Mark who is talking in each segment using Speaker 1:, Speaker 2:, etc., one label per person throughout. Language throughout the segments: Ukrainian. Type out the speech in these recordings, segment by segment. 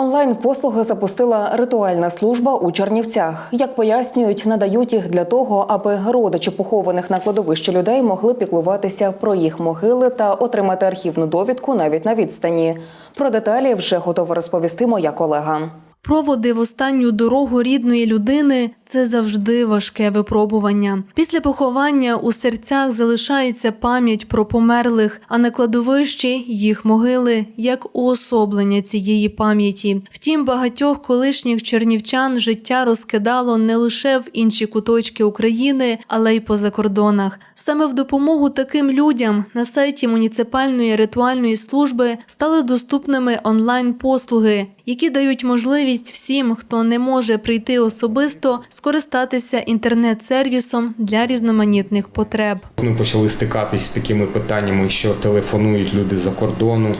Speaker 1: Онлайн-послуги запустила ритуальна служба у Чернівцях. Як пояснюють, надають їх для того, аби родичі похованих на кладовищі людей могли піклуватися про їх могили та отримати архівну довідку навіть на відстані. Про деталі вже готова розповісти моя колега.
Speaker 2: Проводи в останню дорогу рідної людини це завжди важке випробування. Після поховання у серцях залишається пам'ять про померлих, а на кладовищі їх могили як уособлення цієї пам'яті. Втім, багатьох колишніх чернівчан життя розкидало не лише в інші куточки України, але й по закордонах. Саме в допомогу таким людям на сайті муніципальної ритуальної служби стали доступними онлайн-послуги, які дають можливість всім, хто не може прийти особисто, скористатися інтернет-сервісом для різноманітних потреб.
Speaker 3: Ми почали стикатись з такими питаннями, що телефонують люди за кордону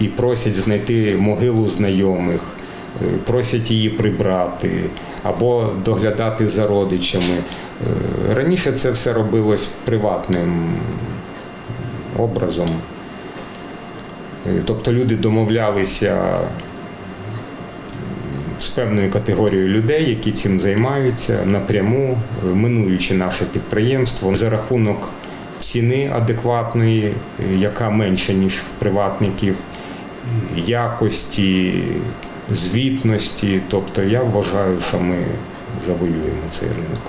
Speaker 3: і просять знайти могилу знайомих, е, просять її прибрати або доглядати за родичами. Е, Раніше це все робилось приватним образом. Е, Тобто люди домовлялися з певною категорією людей, які цим займаються напряму, минуючи наше підприємство за рахунок ціни адекватної, яка менша ніж в приватників, якості, звітності. Тобто я вважаю, що ми завоюємо цей ринок.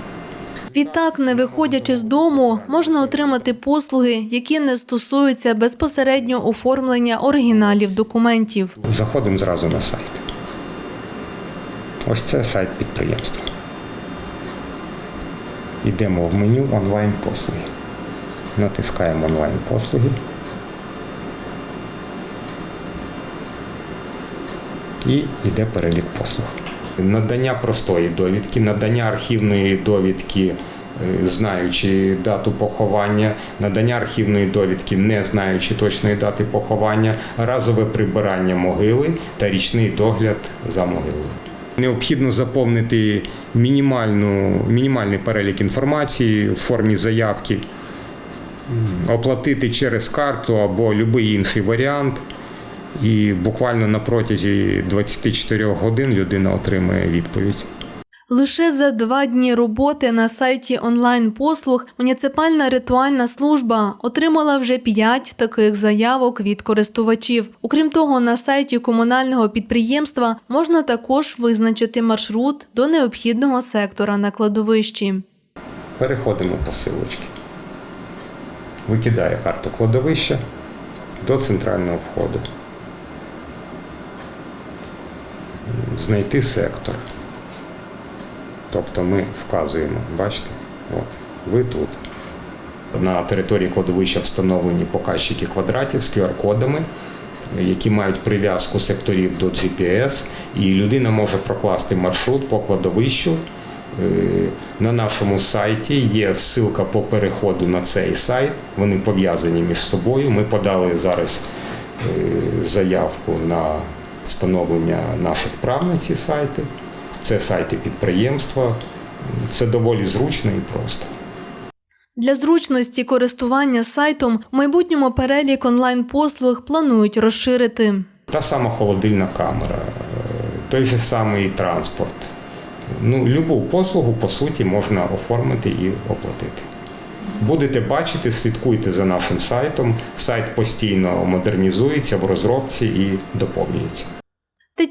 Speaker 2: Відтак, не виходячи з дому, можна отримати послуги, які не стосуються безпосередньо оформлення оригіналів документів.
Speaker 3: Заходимо зразу на сайт. Ось це сайт підприємства. Йдемо в меню онлайн-послуги. Натискаємо онлайн-послуги. І йде перелік послуг. Надання простої довідки, надання архівної довідки, е, знаючи дату поховання, надання архівної довідки, не знаючи точної дати поховання, разове прибирання могили та річний догляд за могилою. Необхідно заповнити мінімальну, мінімальний перелік інформації в формі заявки, оплатити через карту або будь-який інший варіант. І буквально на протязі 24 годин людина отримує відповідь.
Speaker 2: Лише за два дні роботи на сайті онлайн-послуг муніципальна ритуальна служба отримала вже п'ять таких заявок від користувачів. Окрім того, на сайті комунального підприємства можна також визначити маршрут до необхідного сектора на кладовищі.
Speaker 3: Переходимо по. Викидає карту кладовища до центрального входу. Знайти сектор. Тобто ми вказуємо, бачите, от, ви тут. На території кладовища встановлені показчики квадратів з QR-кодами, які мають прив'язку секторів до GPS, і людина може прокласти маршрут по кладовищу. Е, На нашому сайті є ссылка по переходу на цей сайт. Вони пов'язані між собою. Ми подали зараз е, заявку на встановлення наших прав на ці сайти. Це сайти підприємства. Це доволі зручно і просто.
Speaker 2: Для зручності користування сайтом в майбутньому перелік онлайн-послуг планують розширити.
Speaker 3: Та сама холодильна камера, той же самий транспорт. Ну, любу послугу, по суті, можна оформити і оплатити. Будете бачити, слідкуйте за нашим сайтом. Сайт постійно модернізується в розробці і доповнюється.